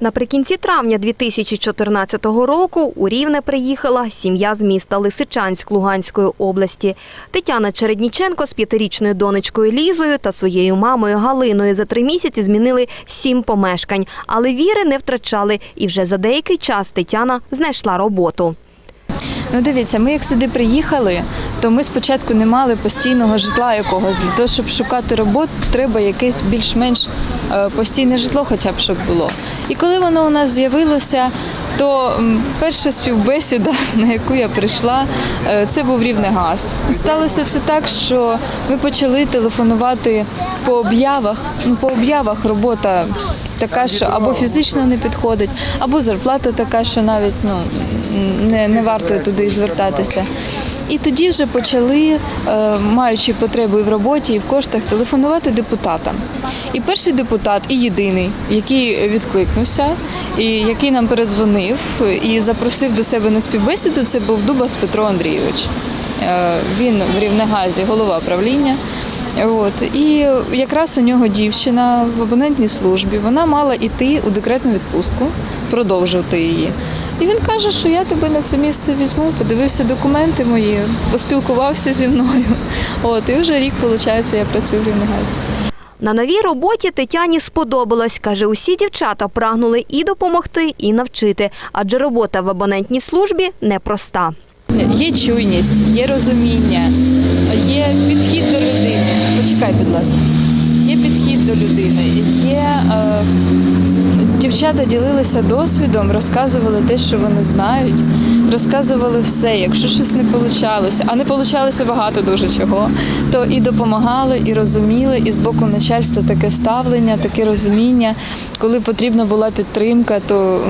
Наприкінці травня 2014 року у Рівне приїхала сім'я з міста Лисичанськ Луганської області. Тетяна Чередніченко з п'ятирічною донечкою Лізою та своєю мамою Галиною за три місяці змінили сім помешкань, але віри не втрачали. І вже за деякий час Тетяна знайшла роботу. Ну, дивіться, ми як сюди приїхали, то ми спочатку не мали постійного житла якогось. Для того, щоб шукати роботу, треба якесь більш-менш е, постійне житло, хоча б щоб було. І коли воно у нас з'явилося, то перша співбесіда, на яку я прийшла, е, це був Рівнегаз. Сталося це так, що ми почали телефонувати по об'явах. Ну, по об'явах робота така, що або фізично не підходить, або зарплата така, що навіть ну, не, не варто туди звертатися. І тоді вже почали, е, маючи потребу і в роботі, і в коштах, телефонувати депутатам. І перший депутат, і єдиний, який відкликнувся, і який нам передзвонив і запросив до себе на співбесіду, це був Дубас Петро Андрійович. Е, Він в Рівнегазі голова правління. От і якраз у нього дівчина в абонентній службі. Вона мала йти у декретну відпустку, продовжувати її. І він каже, що я тебе на це місце візьму, подивився документи мої, поспілкувався зі мною. От і вже рік, виходить, я працюю в Рівнегазі. На новій роботі Тетяні сподобалось. Каже, усі дівчата прагнули і допомогти, і навчити, адже робота в абонентній службі непроста. Є чуйність, є розуміння, є підхід до людини. Почекай, будь ласка. Є підхід до людини. Є е, дівчата ділилися досвідом, розказували те, що вони знають, розказували все. Якщо щось не вийшло, а не вийшло багато дуже чого, то і допомагали, і розуміли, і з боку начальства таке ставлення, таке розуміння. Коли потрібна була підтримка, то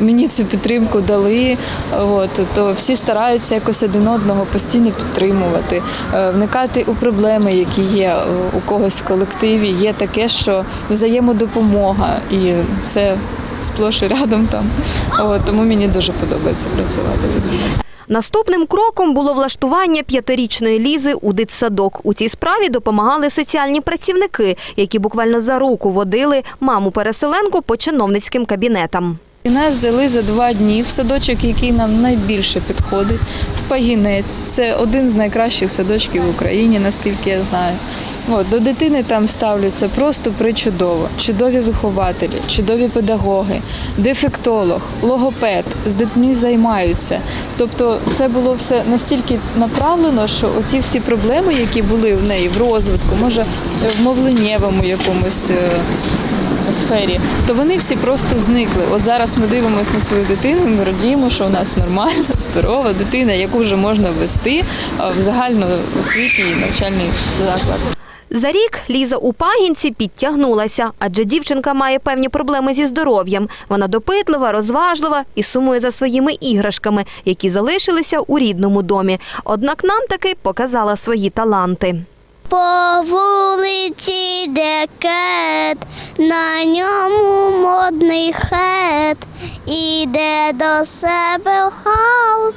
мені цю підтримку дали. От, то всі стараються якось один одного постійно підтримувати, е, вникати у проблеми, які є у когось в колективі. Є таке, що взаємодопомога, і це сплош і рядом там. От, тому мені дуже подобається працювати. Наступним кроком було влаштування п'ятирічної лізи у дитсадок. У цій справі допомагали соціальні працівники, які буквально за руку водили маму переселенку по чиновницьким кабінетам. І нас взяли за два дні в садочок, який нам найбільше підходить, в Пагінець. Це один з найкращих садочків в Україні, наскільки я знаю. От, до дитини там ставляться просто причудово. Чудові вихователі, чудові педагоги, дефектолог, логопед з дітьми займаються. Тобто це було все настільки направлено, що оті всі проблеми, які були в неї в розвитку, може в мовленнєвому якомусь. е, сфері, то вони всі просто зникли. От зараз ми дивимося на свою дитину, ми радіємо, що у нас нормальна, здорова дитина, яку вже можна ввести а, в загальноосвітній навчальний заклад. За рік Ліза у пагінці підтягнулася, адже дівчинка має певні проблеми зі здоров'ям. Вона допитлива, розважлива і сумує за своїми іграшками, які залишилися у рідному домі. Однак нам таки показала свої таланти. По вулиці йде кет, на ньому модний хет, іде до себе в хаус,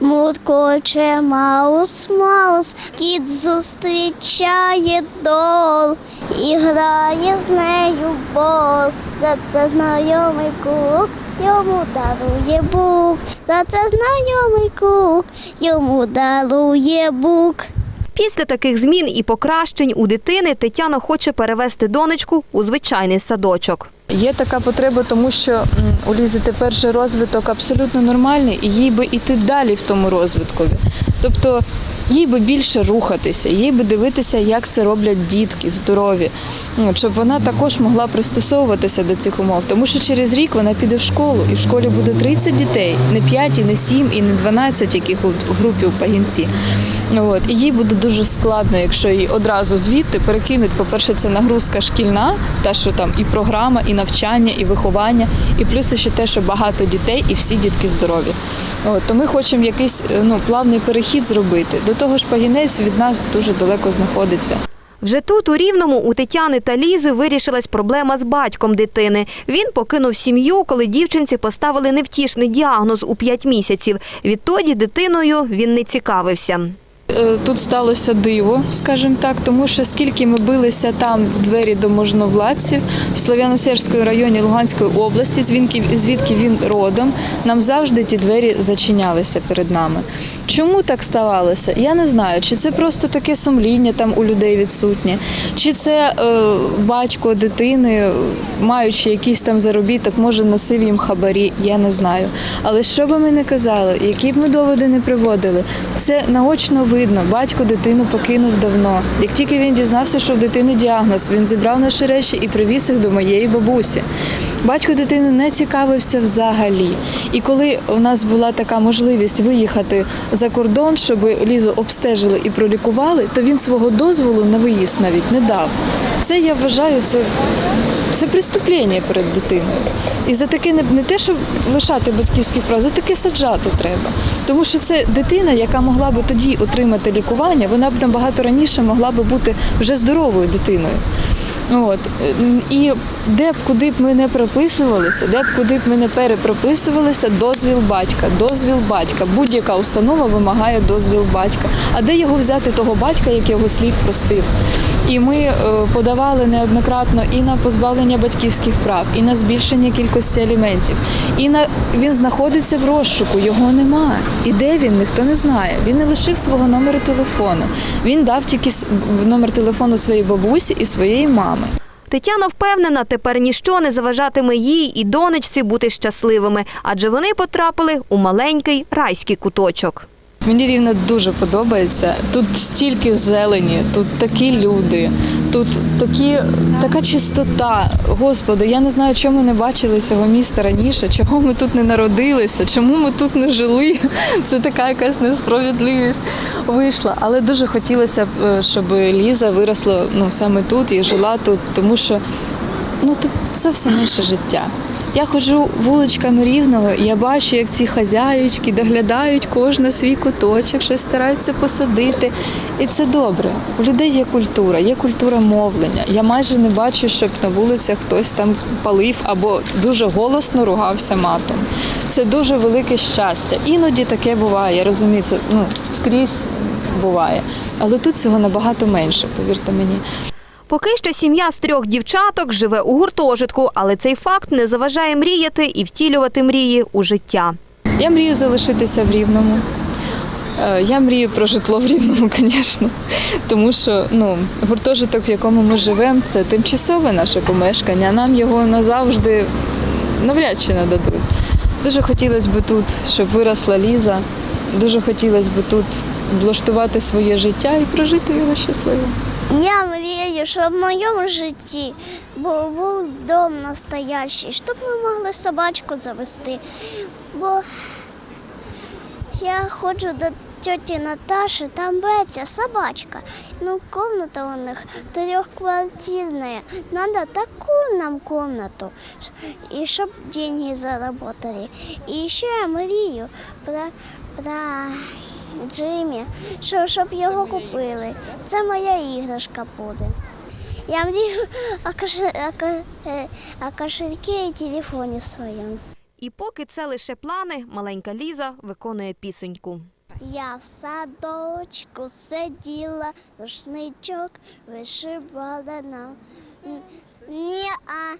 муткоче маус маус, кіт зустрічає дол і грає з нею бол. За це знайомий кук, йому дарує бук, за це знайомий кук, йому дарує бук. Після таких змін і покращень у дитини Тетяна хоче перевести донечку у звичайний садочок. Є така потреба, тому що у Лізи тепер же розвиток абсолютно нормальний, і їй би йти далі в тому розвитку. Тобто їй би більше рухатися, їй би дивитися, як це роблять дітки здорові, Ну, щоб вона також могла пристосовуватися до цих умов. Тому що через рік вона піде в школу, і в школі буде 30 дітей, не 5, і не 7, і не 12, яких у групі у пагінці. Ну, От. І їй буде дуже складно, якщо її одразу звідти перекинуть. По-перше, це нагрузка шкільна, та що там і програма, і навчання, і виховання, і плюс ще те, що багато дітей і всі дітки здорові. От, то ми хочемо якийсь е, ну, плавний перехід зробити. До того ж, пагінець від нас дуже далеко знаходиться. Вже тут, у Рівному, у Тетяни та Лізи вирішилась проблема з батьком дитини. Він покинув сім'ю, коли дівчинці поставили невтішний діагноз у 5 місяців. Відтоді дитиною він не цікавився. Е, Тут сталося диво, скажімо так, тому що скільки ми билися там двері до можновладців в Слов'яно-Сербському районі Луганської області, звідки, він родом, нам завжди ті двері зачинялися перед нами. Чому так ставалося? Я не знаю. Чи це просто таке сумління там у людей відсутнє, чи це е, батько дитини, маючи якийсь там заробіток, може носив їм хабарі, я не знаю. Але що би ми не казали, які б ми доводи не приводили, все наочно видно. Батько дитину покинув давно. Як тільки він дізнався, що в дитини діагноз, він зібрав наші речі і привіз їх до моєї бабусі. Батько дитину не цікавився взагалі. І коли у нас була така можливість виїхати за кордон, щоб лізу обстежили і пролікували, то він свого дозволу на виїзд навіть не дав. Це я вважаю, це, це преступлення перед дитиною. І за таке не, те, щоб лишати батьківських прав, за таке саджати треба. Тому що це дитина, яка могла би тоді отримати лікування, вона б набагато раніше могла би бути вже здоровою дитиною. От і де б куди б ми не прописувалися, де б куди б ми не перепрописувалися, дозвіл батька, дозвіл батька. Будь-яка установа вимагає дозвіл батька. А де його взяти того батька, як його слід простив? І ми е, подавали неоднократно і на позбавлення батьківських прав, і на збільшення кількості аліментів. І на він знаходиться в розшуку, його немає. І де він, ніхто не знає. Він не лишив свого номеру телефону. Він дав тільки номер телефону своєї бабусі і своєї мами. Тетяна впевнена, тепер ніщо не заважатиме їй і донечці бути щасливими, адже вони потрапили у маленький райський куточок. Мені рівно дуже подобається. Тут стільки зелені, тут такі люди, тут такі, така чистота. Господи, я не знаю, чому не бачили цього міста раніше, чого ми тут не народилися, чому ми тут не жили. Це така якась несправедливість вийшла. Але дуже хотілося б, е, щоб Ліза виросла ну, саме тут і жила тут, тому що ну, тут зовсім інше життя. Я ходжу вуличками рівного, я бачу, як ці хазяючки доглядають кожен свій куточок, щось стараються посадити. І це добре. У людей є культура, є культура мовлення. Я майже не бачу, щоб на вулицях хтось там палив або дуже голосно ругався матом. Це дуже велике щастя. Іноді таке буває. Я розумію, це ну, скрізь буває. Але тут цього набагато менше, повірте мені. Поки що сім'я з трьох дівчаток живе у гуртожитку, але цей факт не заважає мріяти і втілювати мрії у життя. Я мрію залишитися в Рівному. Е, Я мрію про житло в Рівному, звісно. Тому що ну, гуртожиток, в якому ми живемо, це тимчасове наше помешкання. Нам його назавжди навряд чи нададуть. Дуже хотілося б тут, щоб виросла Ліза. Дуже хотілося б тут влаштувати своє життя і прожити його щасливо. Я мрію, щоб в моєму житті був, був дом настоящий, щоб ми могли собачку завести. Бо я ходжу до тьоті Наташі, там Бетя, собачка. Ну, комната у них трехквартирная. Надо такую нам комнату, и чтоб деньги заработали. И еще я мрію про, про Джиммі, що, щоб його купили. Це моя іграшка буде. Я мрію о, кошель, о, о кошельке і телефоні своєму. І поки це лише плани, маленька Ліза виконує пісеньку. Я в садочку сиділа, рушничок вишивала нам. Ні, а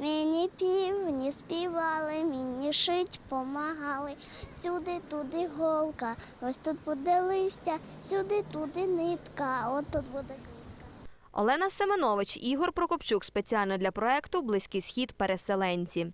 мені півні співали, мені шить помагали. Сюди туди голка, ось тут буде листя, сюди туди нитка, от тут буде квітка. Олена Семенович, Ігор Прокопчук спеціально для проекту Близький схід переселенці.